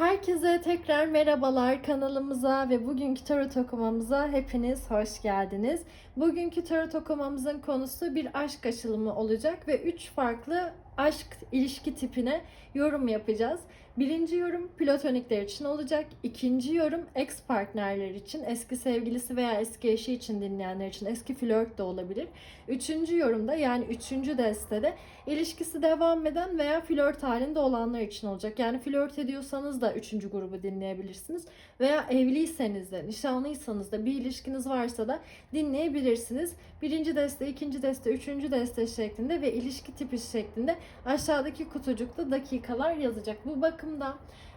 Herkese tekrar merhabalar kanalımıza ve bugünkü tarot okumamıza hepiniz hoş geldiniz. Bugünkü tarot okumamızın konusu bir aşk açılımı olacak ve 3 farklı aşk ilişki tipine yorum yapacağız. Birinci yorum platonikler için olacak. İkinci yorum ex partnerler için, eski sevgilisi veya eski eşi için dinleyenler için, eski flört de olabilir. Üçüncü yorumda yani üçüncü destede ilişkisi devam eden veya flört halinde olanlar için olacak. Yani flört ediyorsanız da üçüncü grubu dinleyebilirsiniz. Veya evliyseniz de, nişanlıysanız da, bir ilişkiniz varsa da dinleyebilirsiniz. Birinci deste, ikinci deste, üçüncü deste şeklinde ve ilişki tipi şeklinde aşağıdaki kutucukta dakikalar yazacak. Bu bakımda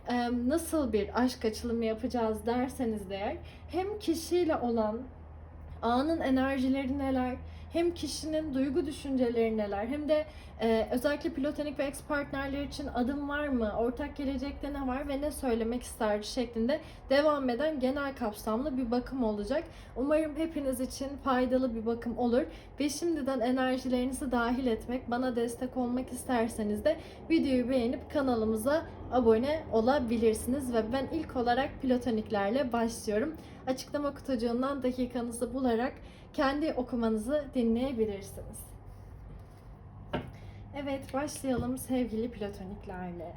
e, nasıl bir aşk açılımı yapacağız derseniz de hem kişiyle olan anın enerjileri neler, hem kişinin duygu düşünceleri neler, hem de e, özellikle platonik ve ex partnerler için adım var mı, ortak gelecekte ne var ve ne söylemek ister şeklinde devam eden genel kapsamlı bir bakım olacak. Umarım hepiniz için faydalı bir bakım olur ve şimdiden enerjilerinizi dahil etmek, bana destek olmak isterseniz de videoyu beğenip kanalımıza abone olabilirsiniz ve ben ilk olarak platoniklerle başlıyorum. Açıklama kutucuğundan dakikanızı bularak kendi okumanızı dinleyebilirsiniz. Evet başlayalım sevgili platoniklerle.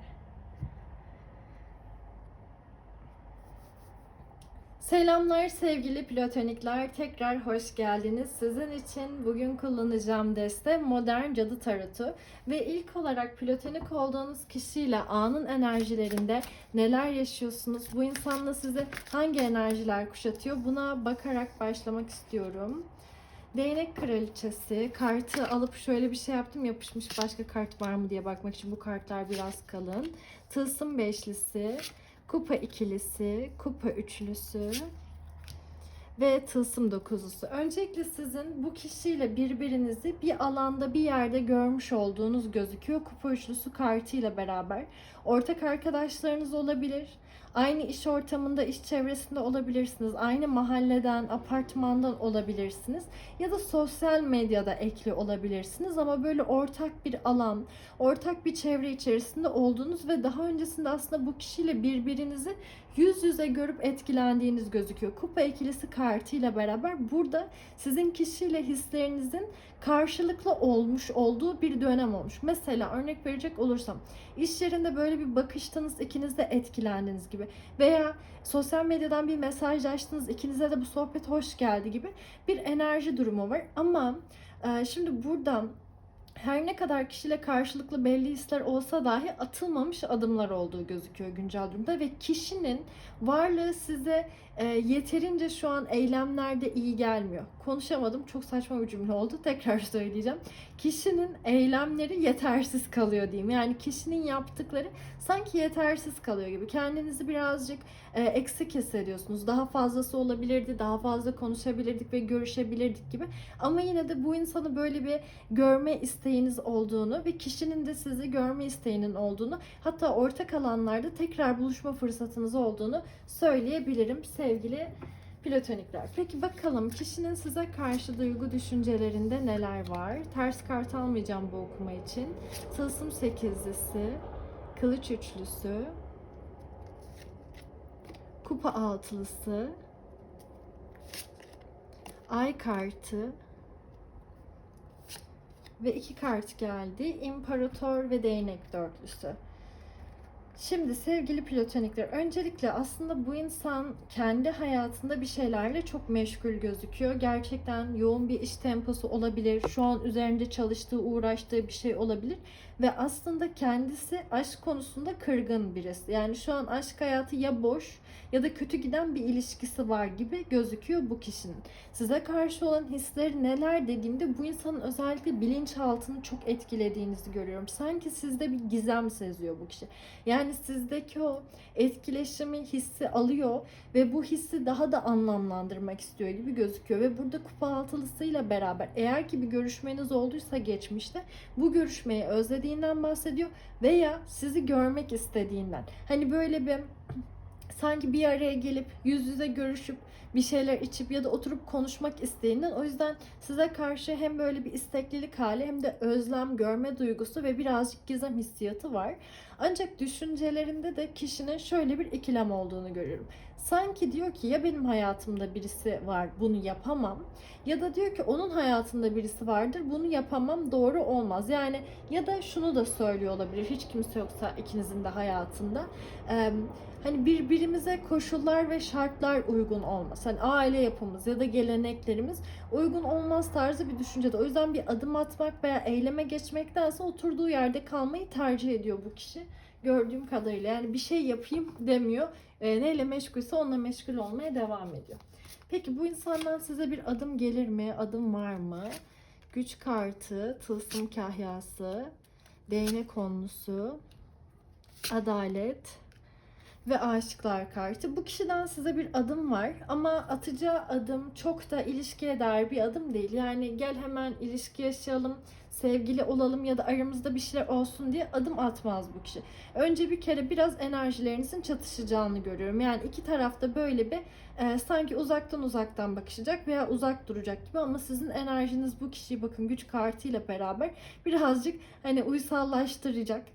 Selamlar sevgili platonikler. Tekrar hoş geldiniz. Sizin için bugün kullanacağım deste Modern Cadı Tarotu. Ve ilk olarak platonik olduğunuz kişiyle anın enerjilerinde neler yaşıyorsunuz? Bu insanla size hangi enerjiler kuşatıyor? Buna bakarak başlamak istiyorum. Değnek Kraliçesi kartı alıp şöyle bir şey yaptım yapışmış başka kart var mı diye bakmak için bu kartlar biraz kalın. Tılsım beşlisi, kupa ikilisi, kupa üçlüsü ve tılsım dokuzlusu. Öncelikle sizin bu kişiyle birbirinizi bir alanda bir yerde görmüş olduğunuz gözüküyor. Kupa üçlüsü kartıyla beraber. Ortak arkadaşlarınız olabilir. Aynı iş ortamında, iş çevresinde olabilirsiniz. Aynı mahalleden, apartmandan olabilirsiniz. Ya da sosyal medyada ekli olabilirsiniz. Ama böyle ortak bir alan, ortak bir çevre içerisinde olduğunuz ve daha öncesinde aslında bu kişiyle birbirinizi yüz yüze görüp etkilendiğiniz gözüküyor. Kupa ikilisi kartıyla beraber burada sizin kişiyle hislerinizin karşılıklı olmuş olduğu bir dönem olmuş. Mesela örnek verecek olursam iş yerinde böyle bir bakıştınız ikiniz de etkilendiniz gibi veya sosyal medyadan bir mesajlaştınız ikinize de bu sohbet hoş geldi gibi bir enerji durumu var ama şimdi buradan her ne kadar kişiyle karşılıklı belli hisler olsa dahi atılmamış adımlar olduğu gözüküyor güncel durumda ve kişinin varlığı size e, yeterince şu an eylemlerde iyi gelmiyor. Konuşamadım çok saçma bir cümle oldu tekrar söyleyeceğim. Kişinin eylemleri yetersiz kalıyor diyeyim. Yani kişinin yaptıkları sanki yetersiz kalıyor gibi. Kendinizi birazcık e, eksik hissediyorsunuz. Daha fazlası olabilirdi, daha fazla konuşabilirdik ve görüşebilirdik gibi. Ama yine de bu insanı böyle bir görme isteğiniz olduğunu ve kişinin de sizi görme isteğinin olduğunu hatta ortak alanlarda tekrar buluşma fırsatınız olduğunu söyleyebilirim sevgili platonikler. Peki bakalım kişinin size karşı duygu düşüncelerinde neler var? Ters kart almayacağım bu okuma için. Tılsım sekizlisi, kılıç üçlüsü, kupa altılısı, ay kartı ve iki kart geldi. İmparator ve değnek dörtlüsü. Şimdi sevgili platonikler, öncelikle aslında bu insan kendi hayatında bir şeylerle çok meşgul gözüküyor. Gerçekten yoğun bir iş temposu olabilir. Şu an üzerinde çalıştığı, uğraştığı bir şey olabilir. Ve aslında kendisi aşk konusunda kırgın birisi. Yani şu an aşk hayatı ya boş ya da kötü giden bir ilişkisi var gibi gözüküyor bu kişinin. Size karşı olan hisleri neler dediğimde bu insanın özellikle bilinçaltını çok etkilediğinizi görüyorum. Sanki sizde bir gizem seziyor bu kişi. Yani sizdeki o etkileşimi, hissi alıyor ve bu hissi daha da anlamlandırmak istiyor gibi gözüküyor. Ve burada kupa altılısıyla beraber eğer ki bir görüşmeniz olduysa geçmişte bu görüşmeyi özlediğinden bahsediyor veya sizi görmek istediğinden. Hani böyle bir sanki bir araya gelip yüz yüze görüşüp bir şeyler içip ya da oturup konuşmak isteğinden o yüzden size karşı hem böyle bir isteklilik hali hem de özlem görme duygusu ve birazcık gizem hissiyatı var. Ancak düşüncelerinde de kişinin şöyle bir ikilem olduğunu görüyorum. Sanki diyor ki ya benim hayatımda birisi var bunu yapamam ya da diyor ki onun hayatında birisi vardır bunu yapamam doğru olmaz. Yani ya da şunu da söylüyor olabilir hiç kimse yoksa ikinizin de hayatında. Ee, hani birbirimize koşullar ve şartlar uygun olmaz. Hani aile yapımız ya da geleneklerimiz uygun olmaz tarzı bir düşüncede. O yüzden bir adım atmak veya eyleme geçmektense oturduğu yerde kalmayı tercih ediyor bu kişi. Gördüğüm kadarıyla yani bir şey yapayım demiyor. E, neyle meşgulse onunla meşgul olmaya devam ediyor. Peki bu insandan size bir adım gelir mi? Adım var mı? Güç kartı, tılsım kahyası, değnek konusu, adalet, ve aşıklar kartı. Bu kişiden size bir adım var ama atacağı adım çok da ilişkiye dair bir adım değil. Yani gel hemen ilişki yaşayalım, sevgili olalım ya da aramızda bir şeyler olsun diye adım atmaz bu kişi. Önce bir kere biraz enerjilerinizin çatışacağını görüyorum. Yani iki tarafta böyle bir e, sanki uzaktan uzaktan bakışacak veya uzak duracak gibi ama sizin enerjiniz bu kişiyi bakın güç kartıyla beraber birazcık hani uysallaştıracak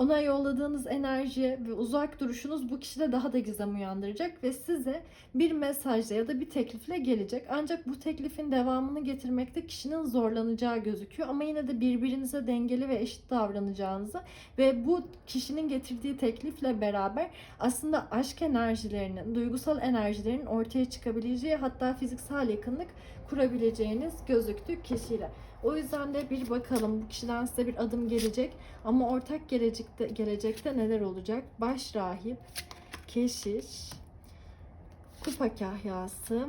ona yolladığınız enerji ve uzak duruşunuz bu kişide daha da gizem uyandıracak ve size bir mesajla ya da bir teklifle gelecek. Ancak bu teklifin devamını getirmekte kişinin zorlanacağı gözüküyor ama yine de birbirinize dengeli ve eşit davranacağınızı ve bu kişinin getirdiği teklifle beraber aslında aşk enerjilerinin, duygusal enerjilerin ortaya çıkabileceği hatta fiziksel yakınlık kurabileceğiniz gözüktü kişiyle. O yüzden de bir bakalım bu kişiden size bir adım gelecek ama ortak gelecekte gelecekte neler olacak? Baş rahip, keşiş, kupa kahyası,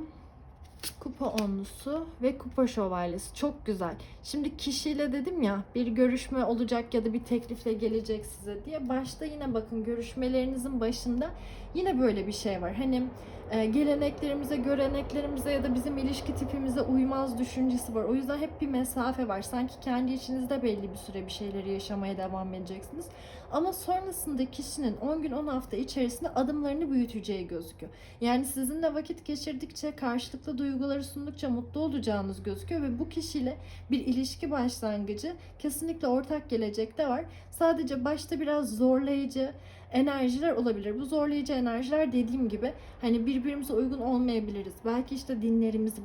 kupa onlusu ve kupa şövalyesi. Çok güzel. Şimdi kişiyle dedim ya bir görüşme olacak ya da bir teklifle gelecek size diye. Başta yine bakın görüşmelerinizin başında yine böyle bir şey var. Hani e, geleneklerimize, göreneklerimize ya da bizim ilişki tipimize uymaz düşüncesi var. O yüzden hep bir mesafe var. Sanki kendi içinizde belli bir süre bir şeyleri yaşamaya devam edeceksiniz. Ama sonrasında kişinin 10 gün 10 hafta içerisinde adımlarını büyüteceği gözüküyor. Yani sizinle vakit geçirdikçe, karşılıklı duyguları sundukça mutlu olacağınız gözüküyor ve bu kişiyle bir ilişki başlangıcı kesinlikle ortak gelecekte var. Sadece başta biraz zorlayıcı, enerjiler olabilir. Bu zorlayıcı enerjiler dediğim gibi hani birbirimize uygun olmayabiliriz. Belki işte dinlerimiz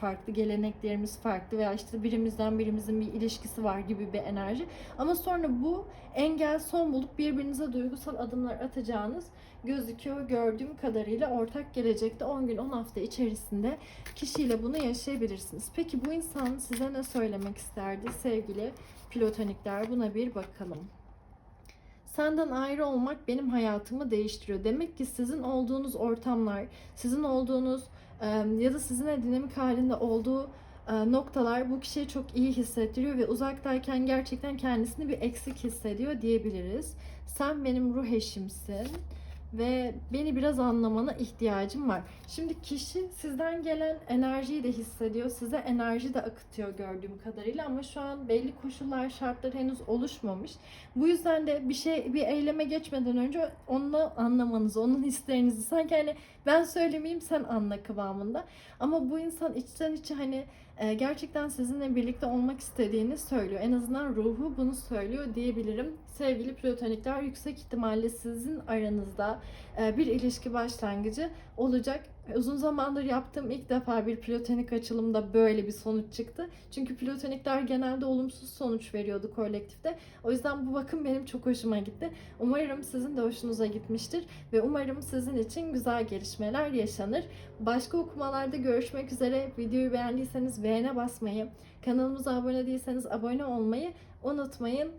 farklı, geleneklerimiz farklı veya işte birimizden birimizin bir ilişkisi var gibi bir enerji. Ama sonra bu engel son bulup birbirinize duygusal adımlar atacağınız gözüküyor gördüğüm kadarıyla ortak gelecekte 10 gün 10 hafta içerisinde kişiyle bunu yaşayabilirsiniz. Peki bu insan size ne söylemek isterdi sevgili platonikler buna bir bakalım. Senden ayrı olmak benim hayatımı değiştiriyor. Demek ki sizin olduğunuz ortamlar, sizin olduğunuz ya da sizinle dinamik halinde olduğu noktalar bu kişiyi çok iyi hissettiriyor ve uzaktayken gerçekten kendisini bir eksik hissediyor diyebiliriz. Sen benim ruh eşimsin ve beni biraz anlamana ihtiyacım var. Şimdi kişi sizden gelen enerjiyi de hissediyor. Size enerji de akıtıyor gördüğüm kadarıyla ama şu an belli koşullar, şartlar henüz oluşmamış. Bu yüzden de bir şey bir eyleme geçmeden önce onu anlamanızı, onun hislerinizi sanki hani ben söylemeyeyim sen anla kıvamında. Ama bu insan içten içe hani e, gerçekten sizinle birlikte olmak istediğini söylüyor. En azından ruhu bunu söylüyor diyebilirim. Sevgili platonikler yüksek ihtimalle sizin aranızda e, bir ilişki başlangıcı olacak. Uzun zamandır yaptığım ilk defa bir platonik açılımda böyle bir sonuç çıktı. Çünkü platonikler genelde olumsuz sonuç veriyordu kolektifte. O yüzden bu bakım benim çok hoşuma gitti. Umarım sizin de hoşunuza gitmiştir ve umarım sizin için güzel gelişmeler yaşanır. Başka okumalarda görüşmek üzere. Videoyu beğendiyseniz beğene basmayı, kanalımıza abone değilseniz abone olmayı unutmayın.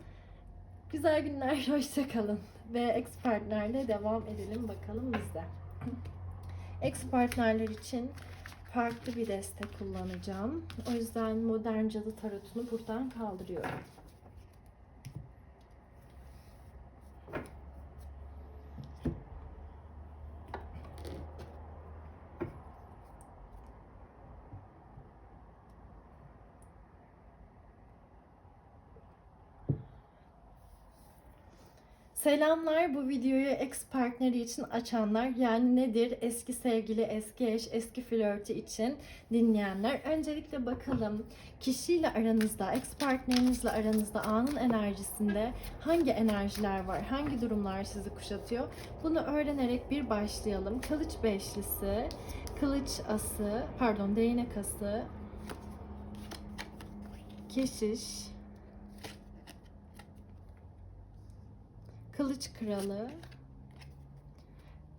Güzel günler, hoşçakalın. Ve expertlerle devam edelim bakalım bizde. Ex partnerler için farklı bir destek kullanacağım. O yüzden modern cadı tarotunu buradan kaldırıyorum. Selamlar bu videoyu ex partneri için açanlar yani nedir eski sevgili, eski eş, eski flörtü için dinleyenler. Öncelikle bakalım kişiyle aranızda, ex partnerinizle aranızda anın enerjisinde hangi enerjiler var, hangi durumlar sizi kuşatıyor? Bunu öğrenerek bir başlayalım. Kılıç beşlisi, kılıç ası, pardon değnek ası, keşiş, Kılıç Kralı,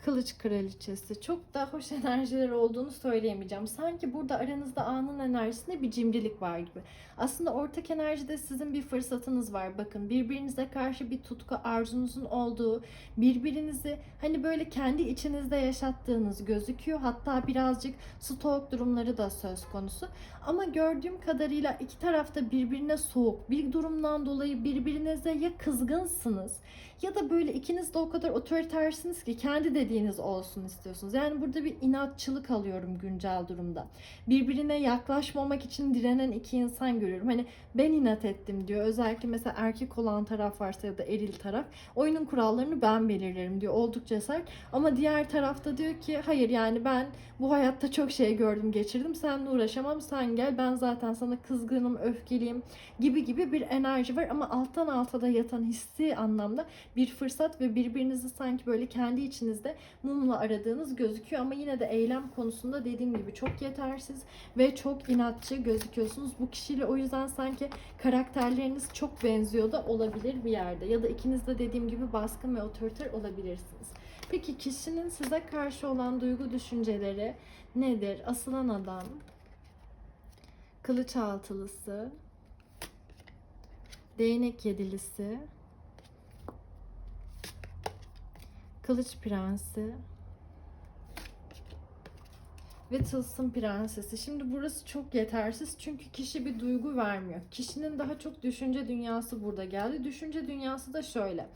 Kılıç Kraliçesi. Çok da hoş enerjiler olduğunu söyleyemeyeceğim. Sanki burada aranızda anın enerjisinde bir cimrilik var gibi. Aslında ortak enerjide sizin bir fırsatınız var. Bakın birbirinize karşı bir tutku arzunuzun olduğu, birbirinizi hani böyle kendi içinizde yaşattığınız gözüküyor. Hatta birazcık stalk durumları da söz konusu. Ama gördüğüm kadarıyla iki tarafta birbirine soğuk. Bir durumdan dolayı birbirinize ya kızgınsınız ya da böyle ikiniz de o kadar otoritersiniz ki kendi dediğiniz olsun istiyorsunuz. Yani burada bir inatçılık alıyorum güncel durumda. Birbirine yaklaşmamak için direnen iki insan görüyorum. Hani ben inat ettim diyor. Özellikle mesela erkek olan taraf varsa ya da eril taraf oyunun kurallarını ben belirlerim diyor. Oldukça sert. Ama diğer tarafta diyor ki hayır yani ben bu hayatta çok şey gördüm geçirdim. Seninle uğraşamam sen gel. Ben zaten sana kızgınım, öfkeliyim gibi gibi bir enerji var. Ama alttan alta da yatan hissi anlamda bir fırsat ve birbirinizi sanki böyle kendi içinizde mumla aradığınız gözüküyor ama yine de eylem konusunda dediğim gibi çok yetersiz ve çok inatçı gözüküyorsunuz. Bu kişiyle o yüzden sanki karakterleriniz çok benziyor da olabilir bir yerde ya da ikiniz de dediğim gibi baskın ve otoriter olabilirsiniz. Peki kişinin size karşı olan duygu düşünceleri nedir? Asılan adam, kılıç altılısı, değnek yedilisi, Kılıç Prensi ve Tılsım Prensesi. Şimdi burası çok yetersiz çünkü kişi bir duygu vermiyor. Kişinin daha çok düşünce dünyası burada geldi. Düşünce dünyası da şöyle.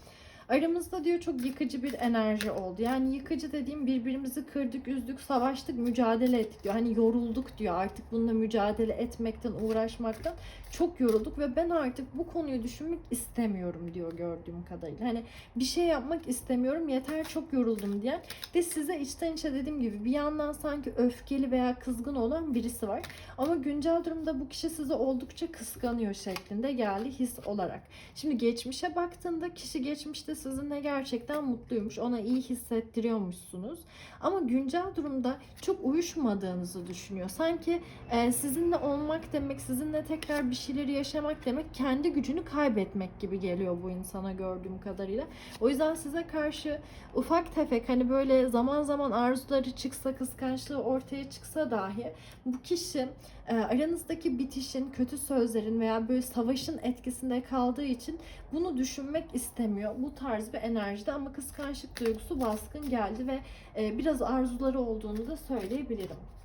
Aramızda diyor çok yıkıcı bir enerji oldu. Yani yıkıcı dediğim birbirimizi kırdık, üzdük, savaştık, mücadele ettik diyor. Hani yorulduk diyor artık bununla mücadele etmekten, uğraşmaktan çok yorulduk ve ben artık bu konuyu düşünmek istemiyorum diyor gördüğüm kadarıyla. Hani bir şey yapmak istemiyorum yeter çok yoruldum diyen ve size içten içe dediğim gibi bir yandan sanki öfkeli veya kızgın olan birisi var. Ama güncel durumda bu kişi sizi oldukça kıskanıyor şeklinde geldi his olarak. Şimdi geçmişe baktığında kişi geçmişte sizinle gerçekten mutluymuş. Ona iyi hissettiriyormuşsunuz. Ama güncel durumda çok uyuşmadığınızı düşünüyor. Sanki e, sizinle olmak demek, sizinle tekrar bir şeyleri yaşamak demek kendi gücünü kaybetmek gibi geliyor bu insana gördüğüm kadarıyla. O yüzden size karşı ufak tefek hani böyle zaman zaman arzuları çıksa, kıskançlığı ortaya çıksa dahi bu kişi e, aranızdaki bitişin, kötü sözlerin veya böyle savaşın etkisinde kaldığı için bunu düşünmek istemiyor. Bu tarz bir enerjide ama kıskançlık duygusu baskın geldi ve e, biraz arzuları olduğunu da söyleyebilirim.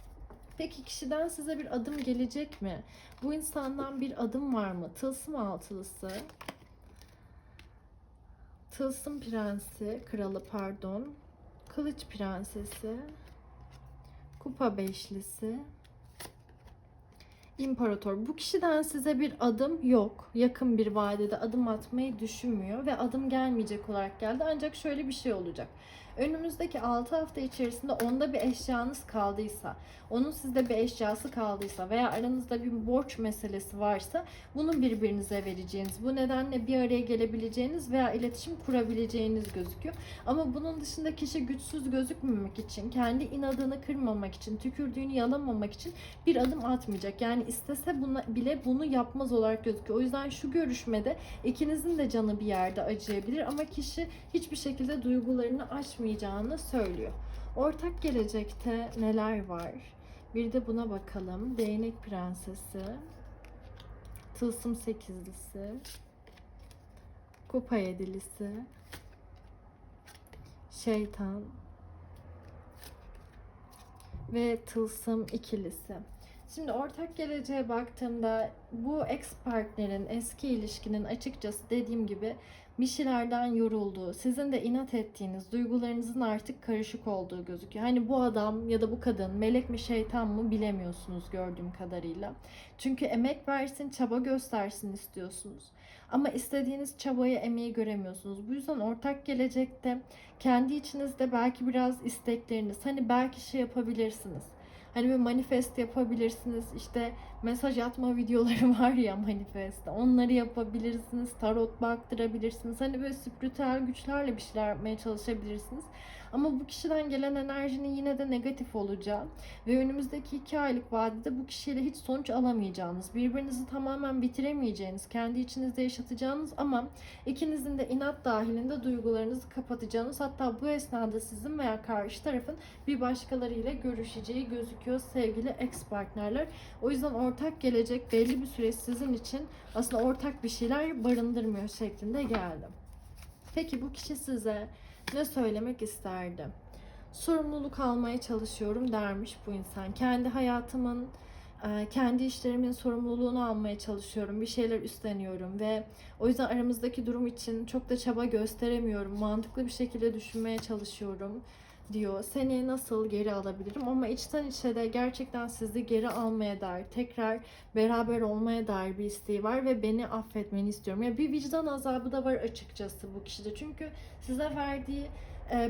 Peki kişiden size bir adım gelecek mi? Bu insandan bir adım var mı? Tılsım altılısı. Tılsım prensi, kralı pardon. Kılıç prensesi. Kupa beşlisi. İmparator. Bu kişiden size bir adım yok. Yakın bir vadede adım atmayı düşünmüyor ve adım gelmeyecek olarak geldi. Ancak şöyle bir şey olacak. Önümüzdeki 6 hafta içerisinde onda bir eşyanız kaldıysa, onun sizde bir eşyası kaldıysa veya aranızda bir borç meselesi varsa bunu birbirinize vereceğiniz, bu nedenle bir araya gelebileceğiniz veya iletişim kurabileceğiniz gözüküyor. Ama bunun dışında kişi güçsüz gözükmemek için, kendi inadını kırmamak için, tükürdüğünü yalamamak için bir adım atmayacak. Yani istese buna, bile bunu yapmaz olarak gözüküyor. O yüzden şu görüşmede ikinizin de canı bir yerde acıyabilir ama kişi hiçbir şekilde duygularını açmayacağını söylüyor. Ortak gelecekte neler var? Bir de buna bakalım. Değnek Prensesi, Tılsım Sekizlisi, Kupa Yedilisi, Şeytan ve Tılsım ikilisi. Şimdi ortak geleceğe baktığımda bu ex partnerin eski ilişkinin açıkçası dediğim gibi bir şeylerden yorulduğu, sizin de inat ettiğiniz, duygularınızın artık karışık olduğu gözüküyor. Hani bu adam ya da bu kadın melek mi şeytan mı bilemiyorsunuz gördüğüm kadarıyla. Çünkü emek versin, çaba göstersin istiyorsunuz. Ama istediğiniz çabayı, emeği göremiyorsunuz. Bu yüzden ortak gelecekte kendi içinizde belki biraz istekleriniz, hani belki şey yapabilirsiniz. Hani bir manifest yapabilirsiniz. İşte mesaj atma videoları var ya manifestte. Onları yapabilirsiniz. Tarot baktırabilirsiniz. Hani böyle spiritüel güçlerle bir şeyler yapmaya çalışabilirsiniz. Ama bu kişiden gelen enerjinin yine de negatif olacağı ve önümüzdeki iki aylık vadede bu kişiyle hiç sonuç alamayacağınız, birbirinizi tamamen bitiremeyeceğiniz, kendi içinizde yaşatacağınız ama ikinizin de inat dahilinde duygularınızı kapatacağınız hatta bu esnada sizin veya karşı tarafın bir başkalarıyla görüşeceği gözüküyor sevgili ex partnerler. O yüzden ortak gelecek belli bir süre sizin için aslında ortak bir şeyler barındırmıyor şeklinde geldi. Peki bu kişi size ne söylemek isterdi? Sorumluluk almaya çalışıyorum dermiş bu insan. Kendi hayatımın, e, kendi işlerimin sorumluluğunu almaya çalışıyorum. Bir şeyler üstleniyorum ve o yüzden aramızdaki durum için çok da çaba gösteremiyorum. Mantıklı bir şekilde düşünmeye çalışıyorum diyor. Seni nasıl geri alabilirim? Ama içten içe de gerçekten sizi geri almaya dair, tekrar beraber olmaya dair bir isteği var ve beni affetmeni istiyorum. Ya bir vicdan azabı da var açıkçası bu kişide. Çünkü size verdiği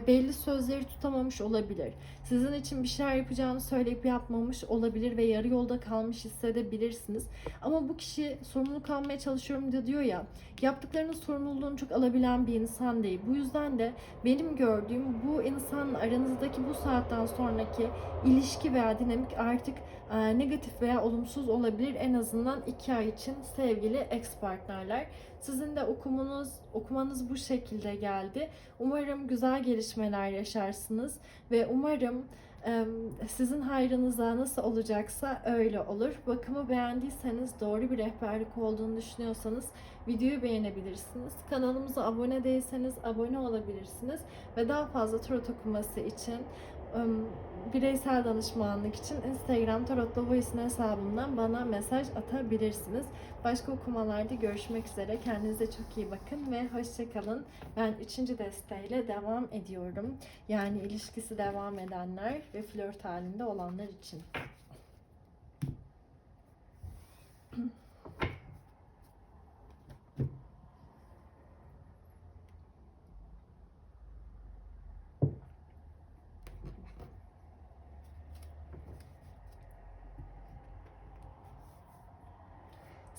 belli sözleri tutamamış olabilir. Sizin için bir şeyler yapacağını söyleyip yapmamış olabilir ve yarı yolda kalmış hissedebilirsiniz. Ama bu kişi sorumluluk almaya çalışıyorum da diyor ya, yaptıklarının sorumluluğunu çok alabilen bir insan değil. Bu yüzden de benim gördüğüm bu insanla aranızdaki bu saatten sonraki ilişki veya dinamik artık e, negatif veya olumsuz olabilir. En azından iki ay için sevgili ex partnerler. Sizin de okumanız, okumanız bu şekilde geldi. Umarım güzel gelişmeler yaşarsınız ve umarım sizin hayrınıza nasıl olacaksa öyle olur. Bakımı beğendiyseniz, doğru bir rehberlik olduğunu düşünüyorsanız videoyu beğenebilirsiniz. Kanalımıza abone değilseniz abone olabilirsiniz ve daha fazla tarot okuması için bireysel danışmanlık için Instagram Tarot'ta Voice'in hesabından bana mesaj atabilirsiniz. Başka okumalarda görüşmek üzere. Kendinize çok iyi bakın ve hoşçakalın. Ben üçüncü desteğiyle devam ediyorum. Yani ilişkisi devam edenler ve flört halinde olanlar için.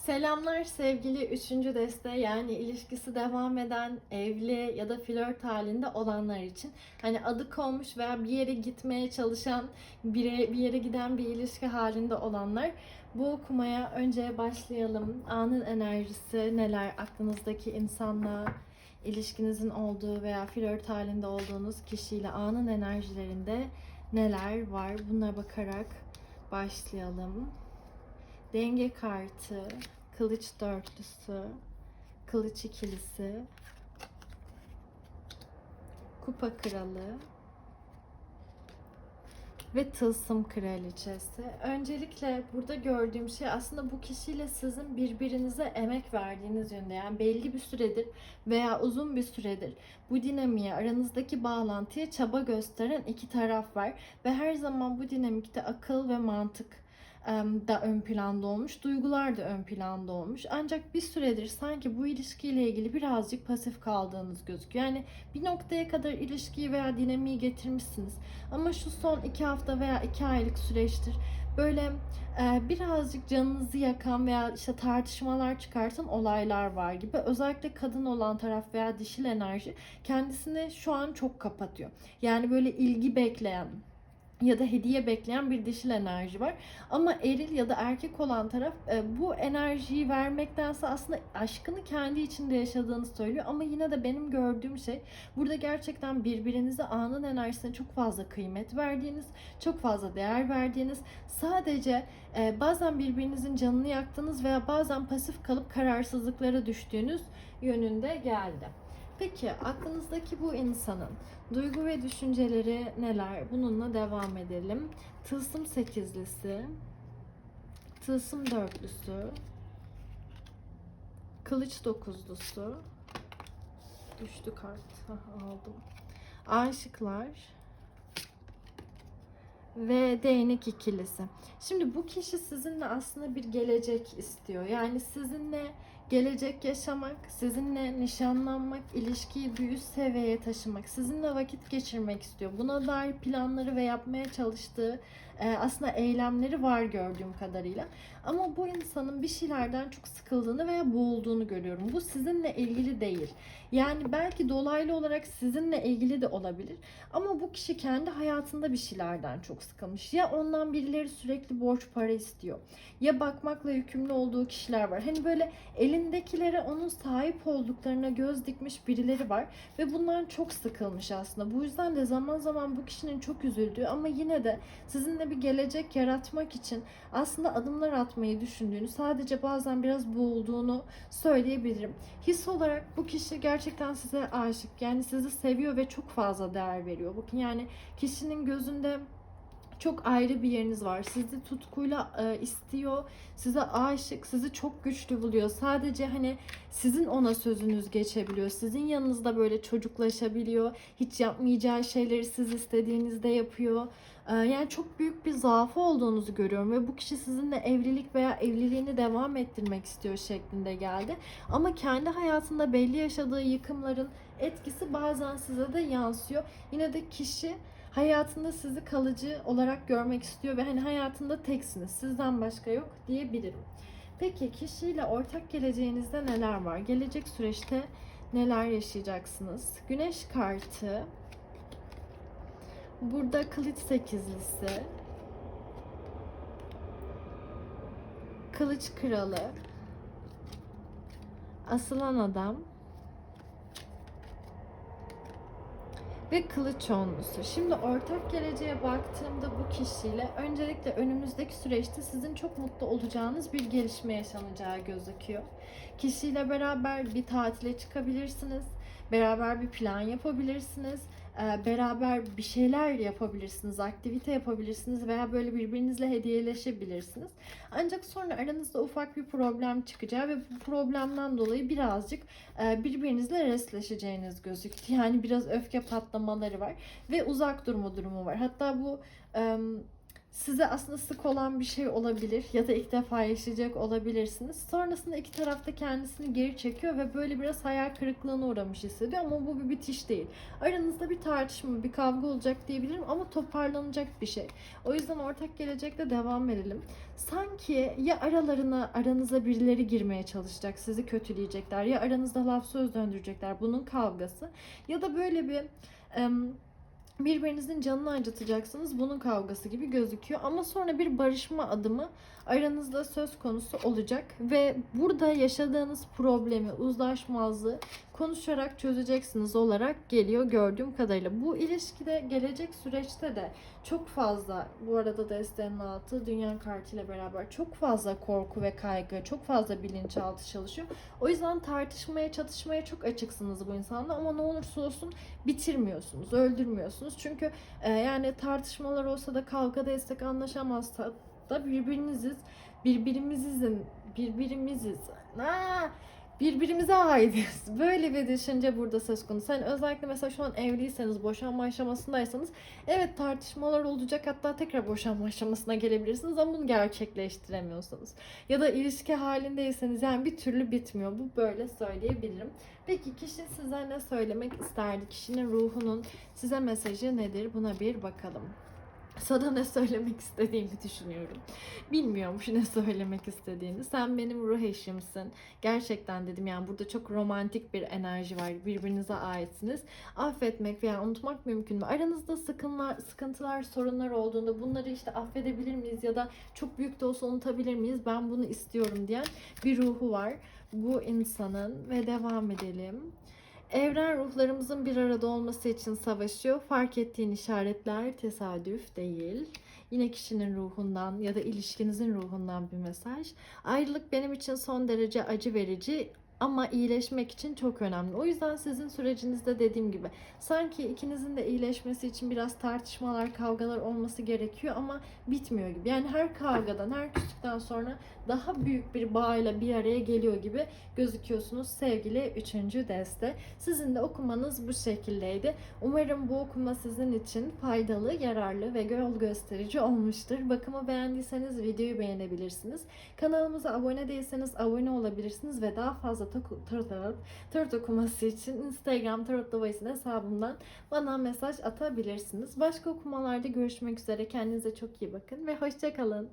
Selamlar sevgili üçüncü deste yani ilişkisi devam eden evli ya da flört halinde olanlar için. Hani adı konmuş veya bir yere gitmeye çalışan, bir yere giden bir ilişki halinde olanlar. Bu okumaya önce başlayalım. Anın enerjisi neler aklınızdaki insanla ilişkinizin olduğu veya flört halinde olduğunuz kişiyle anın enerjilerinde neler var bunlara bakarak başlayalım denge kartı, kılıç dörtlüsü, kılıç ikilisi, kupa kralı ve tılsım kraliçesi. Öncelikle burada gördüğüm şey aslında bu kişiyle sizin birbirinize emek verdiğiniz yönde. Yani belli bir süredir veya uzun bir süredir bu dinamiğe, aranızdaki bağlantıya çaba gösteren iki taraf var. Ve her zaman bu dinamikte akıl ve mantık da ön planda olmuş, duygular da ön planda olmuş. Ancak bir süredir sanki bu ilişkiyle ilgili birazcık pasif kaldığınız gözüküyor. Yani bir noktaya kadar ilişkiyi veya dinamiği getirmişsiniz. Ama şu son iki hafta veya iki aylık süreçtir böyle e, birazcık canınızı yakan veya işte tartışmalar çıkartan olaylar var gibi. Özellikle kadın olan taraf veya dişil enerji kendisini şu an çok kapatıyor. Yani böyle ilgi bekleyen, ya da hediye bekleyen bir dişil enerji var. Ama eril ya da erkek olan taraf e, bu enerjiyi vermektense aslında aşkını kendi içinde yaşadığını söylüyor. Ama yine de benim gördüğüm şey burada gerçekten birbirinize anın enerjisine çok fazla kıymet verdiğiniz, çok fazla değer verdiğiniz, sadece e, bazen birbirinizin canını yaktığınız veya bazen pasif kalıp kararsızlıklara düştüğünüz yönünde geldi. Peki aklınızdaki bu insanın duygu ve düşünceleri neler? Bununla devam edelim. Tılsım sekizlisi, Tılsım dörtlüsü. Kılıç dokuzlusu. Düştü kart. Aldım. Aşıklar. Ve değnek ikilisi. Şimdi bu kişi sizinle aslında bir gelecek istiyor. Yani sizinle gelecek yaşamak, sizinle nişanlanmak, ilişkiyi bir üst seviyeye taşımak, sizinle vakit geçirmek istiyor. Buna dair planları ve yapmaya çalıştığı aslında eylemleri var gördüğüm kadarıyla. Ama bu insanın bir şeylerden çok sıkıldığını veya boğulduğunu görüyorum. Bu sizinle ilgili değil. Yani belki dolaylı olarak sizinle ilgili de olabilir. Ama bu kişi kendi hayatında bir şeylerden çok sıkılmış. Ya ondan birileri sürekli borç para istiyor. Ya bakmakla yükümlü olduğu kişiler var. Hani böyle elindekilere onun sahip olduklarına göz dikmiş birileri var. Ve bundan çok sıkılmış aslında. Bu yüzden de zaman zaman bu kişinin çok üzüldüğü ama yine de sizinle bir gelecek yaratmak için aslında adımlar atmayı düşündüğünü, sadece bazen biraz boğulduğunu söyleyebilirim. His olarak bu kişi gerçekten size aşık. Yani sizi seviyor ve çok fazla değer veriyor. Bakın yani kişinin gözünde çok ayrı bir yeriniz var. Sizi tutkuyla e, istiyor, size aşık, sizi çok güçlü buluyor. Sadece hani sizin ona sözünüz geçebiliyor. Sizin yanınızda böyle çocuklaşabiliyor. Hiç yapmayacağı şeyleri siz istediğinizde yapıyor. E, yani çok büyük bir zaafı olduğunuzu görüyorum ve bu kişi sizinle evlilik veya evliliğini devam ettirmek istiyor şeklinde geldi. Ama kendi hayatında belli yaşadığı yıkımların etkisi bazen size de yansıyor. Yine de kişi hayatında sizi kalıcı olarak görmek istiyor ve hani hayatında teksiniz. Sizden başka yok diyebilirim. Peki kişiyle ortak geleceğinizde neler var? Gelecek süreçte neler yaşayacaksınız? Güneş kartı. Burada kılıç sekizlisi. Kılıç kralı. Asılan adam. Ve kılıç onlusu. Şimdi ortak geleceğe baktığımda bu kişiyle öncelikle önümüzdeki süreçte sizin çok mutlu olacağınız bir gelişme yaşanacağı gözüküyor. Kişiyle beraber bir tatile çıkabilirsiniz. Beraber bir plan yapabilirsiniz. Beraber bir şeyler yapabilirsiniz, aktivite yapabilirsiniz veya böyle birbirinizle hediyeleşebilirsiniz. Ancak sonra aranızda ufak bir problem çıkacağı ve bu problemden dolayı birazcık birbirinizle restleşeceğiniz gözüktü. Yani biraz öfke patlamaları var ve uzak durma durumu var. Hatta bu size aslında sık olan bir şey olabilir ya da ilk defa yaşayacak olabilirsiniz. Sonrasında iki tarafta kendisini geri çekiyor ve böyle biraz hayal kırıklığına uğramış hissediyor ama bu bir bitiş değil. Aranızda bir tartışma, bir kavga olacak diyebilirim ama toparlanacak bir şey. O yüzden ortak gelecekte devam edelim. Sanki ya aralarına, aranıza birileri girmeye çalışacak, sizi kötüleyecekler ya aranızda laf söz döndürecekler. Bunun kavgası ya da böyle bir em, birbirinizin canını acıtacaksınız. Bunun kavgası gibi gözüküyor. Ama sonra bir barışma adımı aranızda söz konusu olacak. Ve burada yaşadığınız problemi, uzlaşmazlığı konuşarak çözeceksiniz olarak geliyor gördüğüm kadarıyla. Bu ilişkide gelecek süreçte de çok fazla bu arada desteğin altı dünya kartıyla beraber çok fazla korku ve kaygı, çok fazla bilinçaltı çalışıyor. O yüzden tartışmaya, çatışmaya çok açıksınız bu insanla ama ne olursa olsun bitirmiyorsunuz, öldürmüyorsunuz. Çünkü e, yani tartışmalar olsa da kavga destek anlaşamazsa da birbiriniziz, birbirimizizin, birbirimiziz. Aa, birbirimize aitiz. Böyle bir düşünce burada söz konusu. Hani özellikle mesela şu an evliyseniz, boşanma aşamasındaysanız evet tartışmalar olacak hatta tekrar boşanma aşamasına gelebilirsiniz ama bunu gerçekleştiremiyorsunuz. Ya da ilişki halindeyseniz yani bir türlü bitmiyor. Bu böyle söyleyebilirim. Peki kişi size ne söylemek isterdi? Kişinin ruhunun size mesajı nedir? Buna bir bakalım. Sana ne söylemek istediğimi düşünüyorum. Bilmiyormuş ne söylemek istediğini. Sen benim ruh eşimsin. Gerçekten dedim yani burada çok romantik bir enerji var. Birbirinize aitsiniz. Affetmek veya unutmak mümkün mü? Aranızda sıkıntılar, sıkıntılar, sorunlar olduğunda bunları işte affedebilir miyiz ya da çok büyük de olsa unutabilir miyiz? Ben bunu istiyorum diyen bir ruhu var bu insanın ve devam edelim. Evren ruhlarımızın bir arada olması için savaşıyor. Fark ettiğin işaretler tesadüf değil. Yine kişinin ruhundan ya da ilişkinizin ruhundan bir mesaj. Ayrılık benim için son derece acı verici ama iyileşmek için çok önemli. O yüzden sizin sürecinizde dediğim gibi sanki ikinizin de iyileşmesi için biraz tartışmalar, kavgalar olması gerekiyor ama bitmiyor gibi. Yani her kavgadan, her küslükten sonra daha büyük bir bağıyla bir araya geliyor gibi gözüküyorsunuz sevgili üçüncü deste. Sizin de okumanız bu şekildeydi. Umarım bu okuma sizin için faydalı, yararlı ve yol gösterici olmuştur. Bakımı beğendiyseniz videoyu beğenebilirsiniz. Kanalımıza abone değilseniz abone olabilirsiniz ve daha fazla tarot, tarot, tarot okuması için Instagram Tarot Device'in hesabımdan bana mesaj atabilirsiniz. Başka okumalarda görüşmek üzere. Kendinize çok iyi bakın ve hoşçakalın.